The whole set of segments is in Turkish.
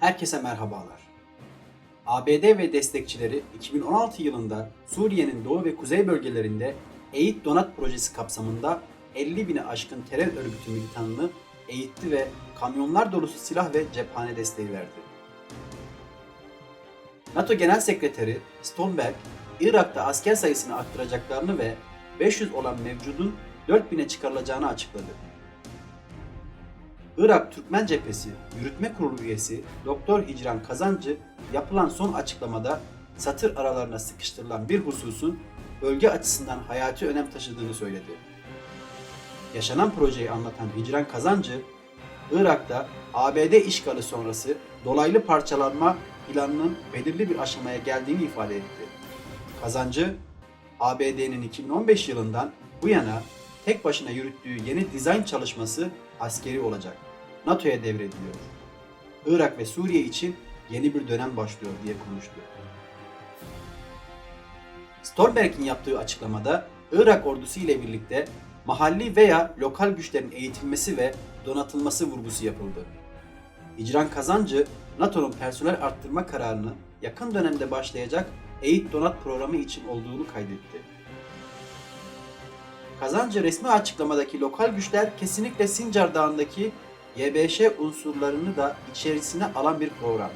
Herkese merhabalar. ABD ve destekçileri 2016 yılında Suriye'nin doğu ve kuzey bölgelerinde EİT Donat projesi kapsamında 50 bini aşkın terör örgütü militanını eğitti ve kamyonlar dolusu silah ve cephane desteği verdi. NATO Genel Sekreteri Stoltenberg, Irak'ta asker sayısını arttıracaklarını ve 500 olan mevcudun 4000'e çıkarılacağını açıkladı. Irak Türkmen Cephesi Yürütme Kurulu üyesi Doktor Hicran Kazancı yapılan son açıklamada satır aralarına sıkıştırılan bir hususun bölge açısından hayati önem taşıdığını söyledi. Yaşanan projeyi anlatan Hicran Kazancı, Irak'ta ABD işgali sonrası dolaylı parçalanma planının belirli bir aşamaya geldiğini ifade etti. Kazancı, ABD'nin 2015 yılından bu yana tek başına yürüttüğü yeni dizayn çalışması askeri olacak. NATO'ya devrediliyor. Irak ve Suriye için yeni bir dönem başlıyor diye konuştu. Stolberg'in yaptığı açıklamada Irak ordusu ile birlikte mahalli veya lokal güçlerin eğitilmesi ve donatılması vurgusu yapıldı. İcran Kazancı, NATO'nun personel arttırma kararını yakın dönemde başlayacak EİT Donat programı için olduğunu kaydetti. Kazancı resmi açıklamadaki lokal güçler kesinlikle Sincar Dağı'ndaki YBŞ unsurlarını da içerisine alan bir program.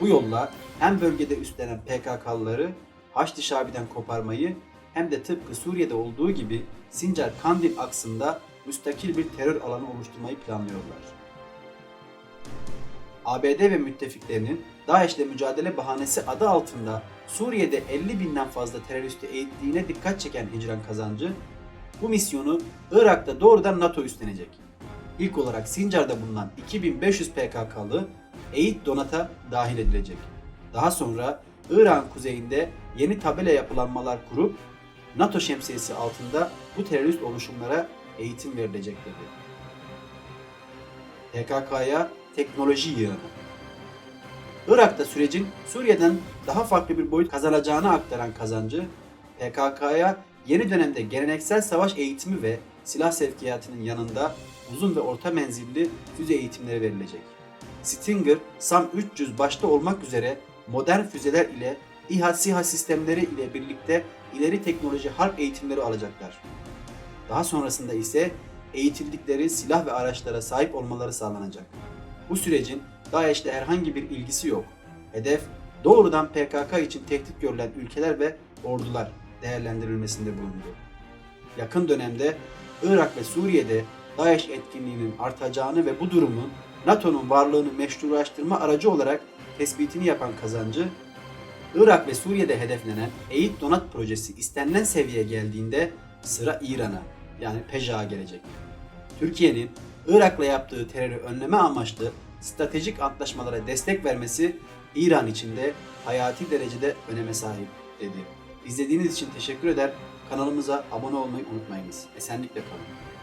Bu yolla hem bölgede üstlenen PKK'lıları Haçlı Şabi'den koparmayı hem de tıpkı Suriye'de olduğu gibi Sincar Kandil aksında müstakil bir terör alanı oluşturmayı planlıyorlar. ABD ve müttefiklerinin DAEŞ'le mücadele bahanesi adı altında Suriye'de 50 binden fazla teröristi eğittiğine dikkat çeken Hicran Kazancı, bu misyonu Irak'ta doğrudan NATO üstlenecek. İlk olarak Sincar'da bulunan 2500 PKK'lı EİT Donat'a dahil edilecek. Daha sonra İran kuzeyinde yeni tabela yapılanmalar kurup NATO şemsiyesi altında bu terörist oluşumlara eğitim verilecek dedi. PKK'ya teknoloji yığını. Irak'ta sürecin Suriye'den daha farklı bir boyut kazanacağını aktaran kazancı, PKK'ya yeni dönemde geleneksel savaş eğitimi ve silah sevkiyatının yanında uzun ve orta menzilli füze eğitimleri verilecek. Stinger, SAM 300 başta olmak üzere modern füzeler ile İHA SİHA sistemleri ile birlikte ileri teknoloji harp eğitimleri alacaklar. Daha sonrasında ise eğitildikleri silah ve araçlara sahip olmaları sağlanacak. Bu sürecin DAEŞ'le herhangi bir ilgisi yok. Hedef doğrudan PKK için tehdit görülen ülkeler ve ordular değerlendirilmesinde bulundu. Yakın dönemde Irak ve Suriye'de DAEŞ etkinliğinin artacağını ve bu durumun NATO'nun varlığını meşrulaştırma aracı olarak tespitini yapan kazancı, Irak ve Suriye'de hedeflenen EİT Donat projesi istenilen seviyeye geldiğinde sıra İran'a yani PEJA'ya gelecek. Türkiye'nin Irak'la yaptığı terörü önleme amaçlı stratejik antlaşmalara destek vermesi İran için de hayati derecede öneme sahip dedi. İzlediğiniz için teşekkür eder. Kanalımıza abone olmayı unutmayınız. Esenlikle kalın.